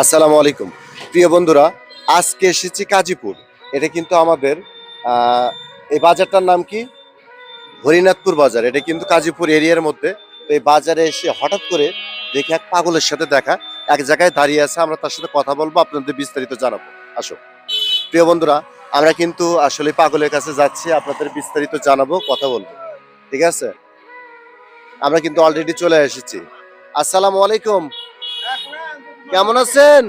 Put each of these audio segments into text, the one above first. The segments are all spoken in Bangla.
আসসালামু আলাইকুম। প্রিয় বন্ধুরা, আজকে এসেছি কাজীপুর। এটা কিন্তু আমাদের এই বাজারটার নাম কি? হরিনাথপুর বাজার। এটা কিন্তু কাজীপুর এরিয়ার মধ্যে। তো এই বাজারে এসে হঠাৎ করে দেখি এক পাগলের সাথে দেখা। এক জায়গায় দাঁড়িয়ে আছে, আমরা তার সাথে কথা বলব, আপনাদের বিস্তারিত জানাব। আসো প্রিয় বন্ধুরা, আমরা কিন্তু আসলে পাগলের কাছে যাচ্ছি, আপনাদের বিস্তারিত জানাব, কথা বলব। ঠিক আছে? আমরা কিন্তু অলরেডি চলে এসেছি। আসসালামু আলাইকুম। কেমন আছেন?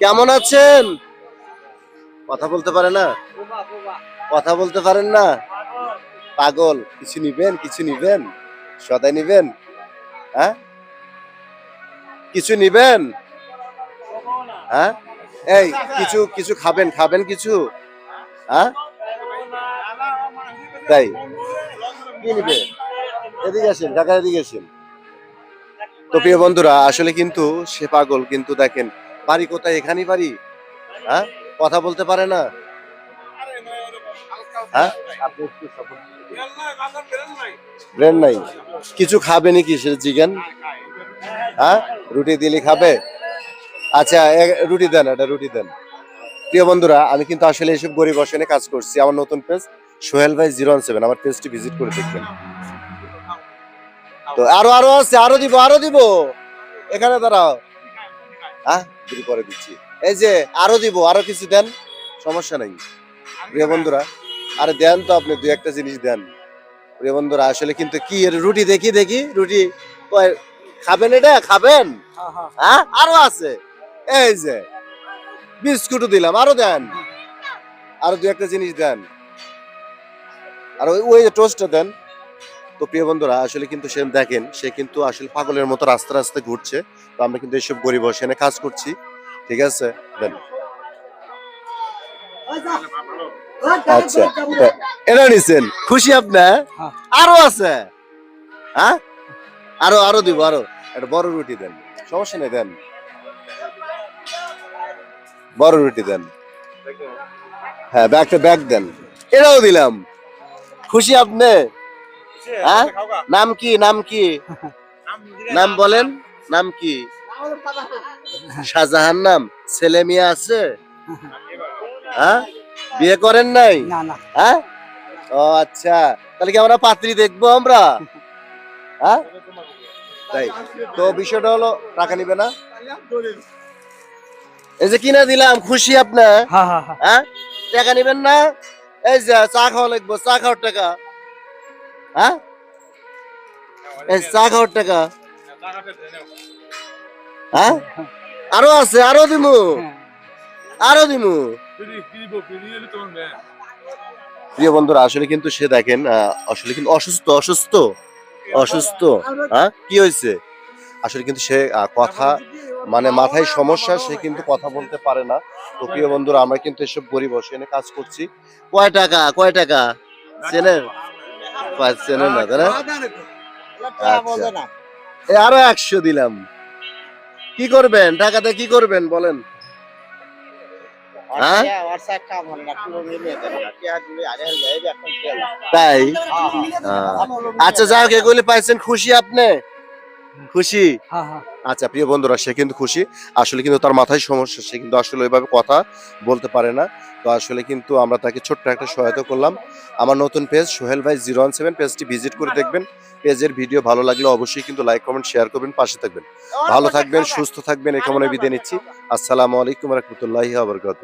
কেমন আছেন? কথা বলতে পারে না? কথা বলতে পারেন না? পাগল। কিছু নিবেন কিছু নিবেন? সদাই নিবেন? হ্যাঁ? কিছু নিবেন? হ্যাঁ? এই, কিছু কিছু খাবেন খাবেন কিছু? হ্যাঁ? তাই? কি নিবে এদিকে আসেন কাকা এদিকে আসেন। তো প্রিয় বন্ধুরা, আসলে কিন্তু সে পাগল, কিন্তু দেখেন, বাড়ি কোথায়, এখানেই বাড়ি? হ্যাঁ? কথা বলতে পারে না। হ্যাঁ। ব্রেন নাই। কিছু খাবে নাকি সে জিজ্ঞেন হ্যাঁ? রুটি দিলে খাবে? আচ্ছা রুটি দেন এটা রুটি দেন। প্রিয় বন্ধুরা, আমি কিন্তু আসলে এসব গরিব অসনে কাজ করছি। আমার নতুন পেজ সোহেল ভাই জিরো সেভেন, আমার পেজটি ভিজিট করে দেখবেন। তো আরও আরও আছে আরও দিব আরও দিব। এখানে দাঁড়াও। হ্যাঁ দিদি পরে দিচ্ছি। এই যে আরও দিব আরও কিছু দেন সমস্যা নাই। প্রিয় বন্ধুরা আরে দেন তো আপনি দু একটা জিনিস দেন। প্রিয় বন্ধুরা আসলে কিন্তু কি এর রুটি দেখি দেখি রুটি খাবেন এটা? খাবেন? হ্যাঁ আরও আছে। এই যে বিস্কুটও দিলাম আরও দেন। আরও দু একটা জিনিস দেন। আর ওই ওই যে টোস্টটা দেন। তো প্রিয় বন্ধুরা আসলে কিন্তু সে দেখেন সে কিন্তু আসলে পাগলের মতো রাস্তা রাস্তা ঘুরছে। তো আমরা কিন্তু এইসব গরিব সেনে কাজ করছি। ঠিক আছে? দেন। আচ্ছা তা- এটা নিছেন। খুশি আপনার হ্যাঁ। আরও আছে? হ্যাঁ? আরও আরও দিব আরও। একটা বড় রুটি দেন। সমস্যা নেই দেন। বড় রুটি দেন। হ্যাঁ ব্যাগটা ব্যাগ দেন। এটাও দিলাম। খুশি আপনি? হ্যাঁ? নাম কি নাম কি? নাম বলেন নাম কি? শাহজাহান নাম। ছেলে মেয়ে আছে? হ্যাঁ? বিয়ে করেন নাই? না না। হ্যাঁ? ও আচ্ছা। তাহলে কি আমরা পাত্রী দেখব আমরা? হ্যাঁ? তাই। তো বিষয়টা হলো টাকা নিবে না? এই যে কিনা দিলাম খুশি আপনার? হ্যাঁ হ্যাঁ হ্যাঁ। হ্যাঁ? টাকা নিবেন না? এই যে চা খাওয়া লাগবো চা খাওয়ার টাকা। হ্যাঁ? হ্যাঁ? আরও আছে, আরও দিমু। আরও দিমু। প্রিয় বন্ধুরা, আসলে কিন্তু সে দেখেন আসলে কিন্তু অসুস্থ অসুস্থ অসুস্থ। হ্যাঁ? কি হয়েছে? আসলে কিন্তু সে কথা মানে মাথায় সমস্যা, সে কিন্তু কথা বলতে পারে না। তো প্রিয় বন্ধুরা, আমরা কিন্তু এসব গরিব এনে কাজ করছি। কয় টাকা কয় টাকা? চেনেন চেনেন না তাই না? আচ্ছা। আরও একশো দিলাম। কি করবেন? টাকাতে কি করবেন? বলেন। হ্যাঁ? তাই? আচ্ছা যাই হোক এগুলি পাইছেন খুশি আপনি? খুশি? হ্যাঁ হ্যাঁ। আচ্ছা প্রিয় বন্ধুরা, সে কিন্তু খুশি। আসলে কিন্তু তার মাথায় সমস্যা, সে কিন্তু আসলে ওইভাবে কথা বলতে পারে না। তো আসলে কিন্তু আমরা তাকে ছোট্ট একটা সহায়তা করলাম। আমার নতুন পেজ সোহেল ভাই, জিরো ওয়ান সেভেন পেজটি ভিজিট করে দেখবেন। পেজের ভিডিও ভালো লাগলে অবশ্যই কিন্তু লাইক কমেন্ট শেয়ার করবেন, পাশে থাকবেন। ভালো থাকবেন, সুস্থ থাকবেন এ কামনে বিদায় নিচ্ছি। আসসালামু আলাইকুম রহমতুল্লাহ আবরকাত